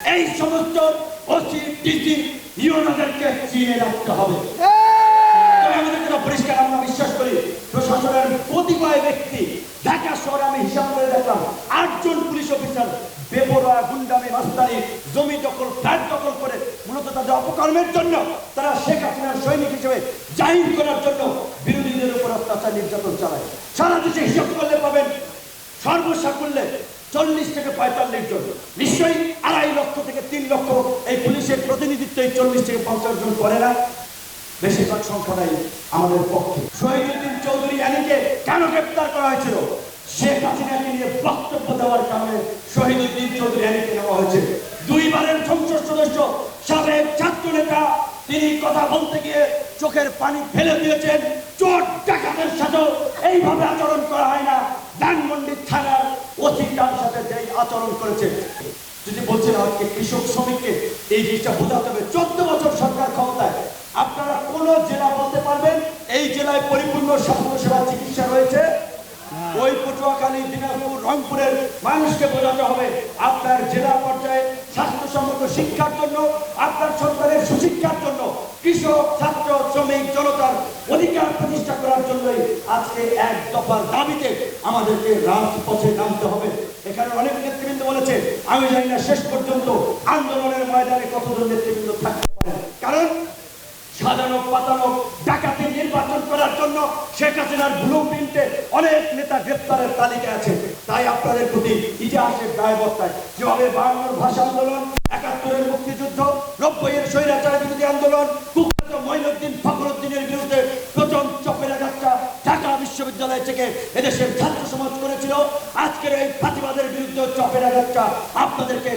এই সমস্ত OC, DC ইউনোদেরকে চিনে রাখতে হবে। পরিষ্কার আমরা বিশ্বাস করি, প্রশাসনের ব্যক্তি, ঢাকা শহরে আমি হিসাব করে দেখলাম, আটজন পুলিশ অফিসার বেপরোয়া, গুন্ডামি জমি দখল, ফ্ল্যাট দখল করে মূলত তাদের অপকর্মের জন্য তারা শেখ হাসিনার সৈনিক হিসেবে জাহির করার জন্য বিরোধীদের উপর অত্যাচার নির্যাতন চালায়। সারা দেশে হিসাব করলে পাবেন সর্বসাকুল্যে চল্লিশ থেকে পঁয়তাল্লিশ জন। নিশ্চয়ই আড়াই লক্ষ থেকে তিন লক্ষ এই পুলিশের প্রতিনিধিত্ব এই চল্লিশ থেকে পঞ্চাশ জন করে না। বেশিরভাগ সংখ্যাটাই আমাদের পক্ষে। শহীদুদ্দিন চৌধুরী আলীকে কেন গ্রেপ্তার করা হয়েছিল? শেখ হাসিনাকে নিয়ে বক্তব্য দেওয়ার কারণে শহীদুদ্দিন চৌধুরী আলীকে নেওয়া হয়েছে। দুইবারের সংসদ সদস্য, সাবেক ছাত্র নেতা, তিনি কথা বলতে গিয়ে চোখের পানি ফেলে দিয়েছেন। চোর ডাকাতের সাথেও এইভাবে আচরণ করা হয় না। ধানমন্ডি থানার অধিকার আচরণ করেছে। যদি বলছেন আজকে কৃষক শ্রমিককে এই জিনিসটা বোঝাতে হবে চোদ্দ বছর সরকার ক্ষমতায়। আপনারা কোন জেলা বলতে পারবেন? এই জেলায় পরিপূর্ণ স্বাস্থ্য সেবা চিকিৎসা রয়েছে। ওই পটুয়াখালী দিনাজপুর রংপুরের মানুষকে বোঝাতে হবে আপনার জেলা পর্যায়ে স্বাস্থ্যসম্মত শিক্ষার জন্য আপনার সন্তানের সুশিক্ষার জন্য কৃষক ছাত্র শ্রমিক জনতার অধিকার প্রতিষ্ঠা করার জন্যই আজকে এক দফার দাবিতে আমাদেরকে রাজপথে নামতে হবে এখানে অনেক নেতৃবৃন্দ বলেছে আমি জানি না শেষ পর্যন্ত আন্দোলনের ময়দানে কতজন নেতৃবৃন্দ থাকতে পারে কারণ সাজানো পাতানো ডাকাতি নির্বাচন করার জন্য শেখ হাসিনার ব্লু প্রিন্টে অনেক নেতা গ্রেপ্তারের তালিকা আছে। তাই আপনাদের প্রতি ইতিহাসের দায়বত্তায় যেভাবে বাংলার ভাষা আন্দোলন, একাত্তরের মুক্তিযুদ্ধ, নব্বইয়ের স্বৈরাচার বিরোধী আন্দোলন বিশ্ববিদ্যালয় থেকে এদেশের ছাত্র সমাজ করেছিল। আজকের এই ফাঁসিবাদের বিরুদ্ধে চপের আঘাতটা আপনাদেরকে